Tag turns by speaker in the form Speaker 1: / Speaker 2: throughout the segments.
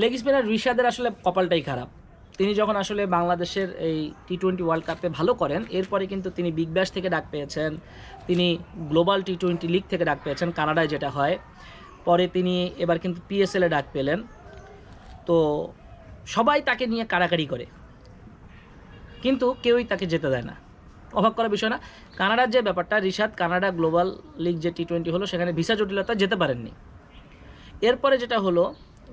Speaker 1: Leg spinner রিশাদের আসলে কপালটাই খারাপ। তিনি যখন আসলে বাংলাদেশের এই টি টোয়েন্টি ওয়ার্ল্ড কাপে ভালো করেন, এরপরে কিন্তু তিনি বিগ ব্যাশ থেকে ডাক পেয়েছেন, তিনি গ্লোবাল টি টোয়েন্টি লিগ থেকে ডাক পেয়েছেন, কানাডায় যেটা হয়। পরে তিনি এবার কিন্তু পিএসএলে ডাক পেলেন। তো সবাই তাকে নিয়ে কাড়াকাড়ি করে। কিন্তু কেউই তাকে যেতে দেয় না। অবাক করার বিষয় না, কানাডার যে ব্যাপারটা, রিশাদ কানাডা গ্লোবাল লিগ যে টি টোয়েন্টি হলো, সেখানে ভিসা জটিলতা যেতে পারেননি। এরপরে যেটা হলো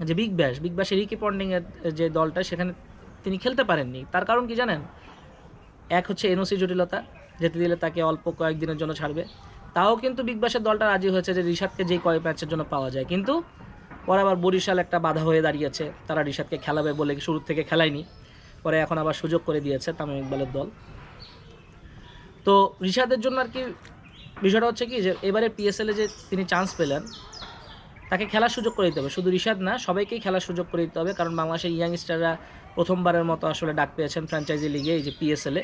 Speaker 1: যে বিগ ব্যাশ, বিগ ব্যাশে রিকি পন্ডিংয়ের যে দলটা, সেখানে তিনি খেলতে পারেননি। তার কারণ কি জানেন? এক হচ্ছে এনওসি জটিলতা, যেতে দিলে তাকে অল্প কয়েকদিনের জন্য ছাড়বে। তাও কিন্তু বিগ ব্যাশের দলটা রাজি হয়েছে যে রিশাদকে যেই কয়েক ম্যাচের জন্য পাওয়া যায়। কিন্তু পরে আবার বরিশাল একটা বাধা হয়ে দাঁড়িয়েছে, তারা রিশাদকে খেলাবে বলে শুরু থেকে খেলায়নি। পরে এখন আবার সুযোগ করে দিয়েছে তামিম ইকবালের দল। তো ঋষাদের জন্য আর কি বিষয়টা হচ্ছে কি যে, এবারে পিএসএলে যে তিনি চান্স পেলেন তাকে খেলার সুযোগ করে দিতে হবে। শুধু রিশাদ না, সবাইকেই খেলার সুযোগ করে দিতে হবে, কারণ বাংলাদেশের ইয়াংস্টাররা প্রথমবারের মতো আসলে ডাক পেয়েছেন ফ্র্যাঞ্চাইজি লিগে এই যে পিএসএলে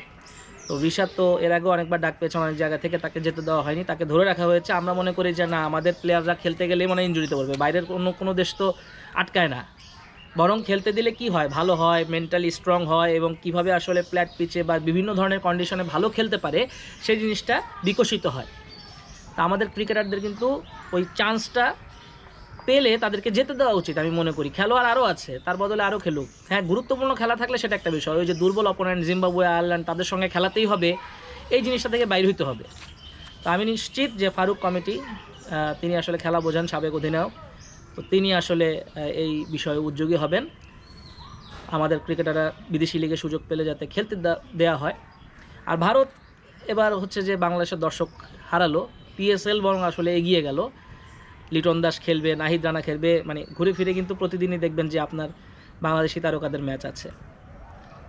Speaker 1: তো রিশাদ তো এর আগেও অনেকবার ডাক পেয়েছেন অনেক জায়গা থেকে, তাকে যেতে দেওয়া হয়নি, তাকে ধরে রাখা হয়েছে। আমরা মনে করি যে না, আমাদের প্লেয়াররা খেলতে গেলেই মানে ইঞ্জুরিতে পড়বে। বাইরের অন্য কোনো দেশ তো আটকায় না। বরং খেলতে দিলে কি হয়? ভালো হয় মেন্টালি স্ট্রং হয় এবং কীভাবে আসলে ফ্ল্যাট পিচে বা বিভিন্ন ধরনের কন্ডিশনে ভালো খেলতে পারে, সেই জিনিসটা বিকশিত হয়। তা আমাদের ক্রিকেটারদের কিন্তু ওই চান্সটা পেলে তাদেরকে যেতে দেওয়া উচিত, আমি মনে করি। খেলোয়াড় আরও আছে, তার বদলে আরও খেলুক। হ্যাঁ গুরুত্বপূর্ণ খেলা থাকলে সেটা একটা বিষয়। ওই যে দুর্বল অপোনেন্ট জিম্বাবুয়ে, আয়ারল্যান্ড, তাদের সঙ্গে খেলাতেই হবে। এই জিনিসটা থেকে বাইর হইতে হবে। তো আমি নিশ্চিত যে ফারুক কমিটি তিনি আসলে খেলা বোঝান সাবেক অধিনায়ক। তো তিনি আসলে এই বিষয়ে উদ্যোগী হবেন। আমাদের ক্রিকেটাররা বিদেশি লিগে সুযোগ পেলে যাতে খেলতে দে- দেয়া হয়। আর ভারত এবার হচ্ছে যে বাংলাদেশের দর্শক হারালো। পিএসএল বরং আসলে এগিয়ে গেল। লিটন দাস খেলবে, নাহিদ রানা খেলবে মানে ঘুরে ফিরে কিন্তু প্রতিদিনই দেখবেন যে আপনার বাংলাদেশি তারকাদের ম্যাচ আছে।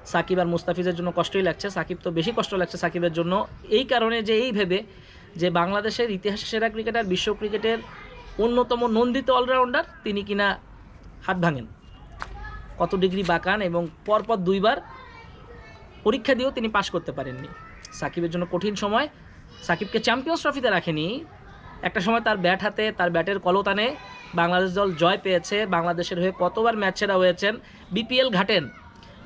Speaker 1: সাকিব আর মুস্তাফিজের জন্য কষ্টই লাগছে। সাকিব তো বেশি কষ্ট লাগছে সাকিবের জন্য। এই কারণে যে এই ভেবে যে বাংলাদেশের ইতিহাসের সেরা ক্রিকেটার, বিশ্ব ক্রিকেটের অন্যতম নন্দিত অলরাউন্ডার তিনি কিনা হাত ভাঙেন। কত ডিগ্রি বাঁকান এবং পরপর দুইবার পরীক্ষা দিয়েও তিনি পাশ করতে পারেননি। সাকিবের জন্য কঠিন সময়। সাকিবকে চ্যাম্পিয়ন্স ট্রফিতে রাখেনি। একটা সময় তার ব্যাট হাতে, তার ব্যাটের কলতানে বাংলাদেশ দল জয় পেয়েছে। বাংলাদেশের হয়ে কতবার ম্যাচ সেরা হয়েছেন? বিপিএল ঘাটেন।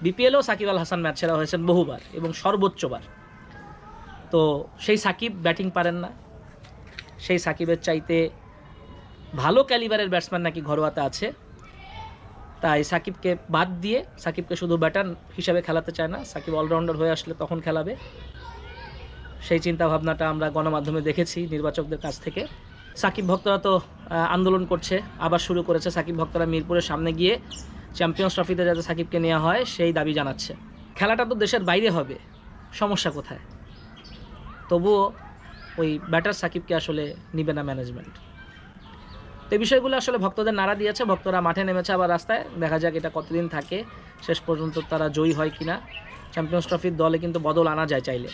Speaker 1: বিপিএলও সাকিব আল হাসান ম্যাচ সেরা হয়েছেন বহুবার এবং সর্বোচ্চবার। তো সেই সাকিব ব্যাটিং পারেন না। সেই সাকিবের চাইতে ভালো ক্যালিবারের ব্যাটসম্যান নাকি ঘরোয়াতে আছে। তাই সাকিবকে বাদ দিয়ে, সাকিবকে শুধু ব্যাটার হিসাবে খেলাতে চায় না। সাকিব অলরাউন্ডার হয়ে আসলে তখন খেলাবে। সেই চিন্তা ভাবনাটা আমরা গণমাধ্যমে দেখেছি নির্বাচকদের কাছ থেকে। সাকিব ভক্তরা তো আন্দোলন করছে, আবার শুরু করেছে সাকিব ভক্তরা মিরপুরের সামনে গিয়ে চ্যাম্পিয়ন্স ট্রফিতে যাতে সাকিবকে নেওয়া হয়, সেই দাবি জানাচ্ছে। খেলাটা তো দেশের বাইরে হবে, সমস্যা কোথায়? তবুও ওই ব্যাটার সাকিবকে আসলে নিবে না ম্যানেজমেন্ট তো এই বিষয়গুলো আসলে ভক্তদের নাড়া দিয়েছে, ভক্তরা মাঠে নেমেছে আবার রাস্তায়। দেখা যাক এটা কতদিন থাকে, শেষ পর্যন্ত তারা জয়ী হয় কিনা। চ্যাম্পিয়ন্স ট্রফির দলে কিন্তু বদল আনা যায় চাইলে।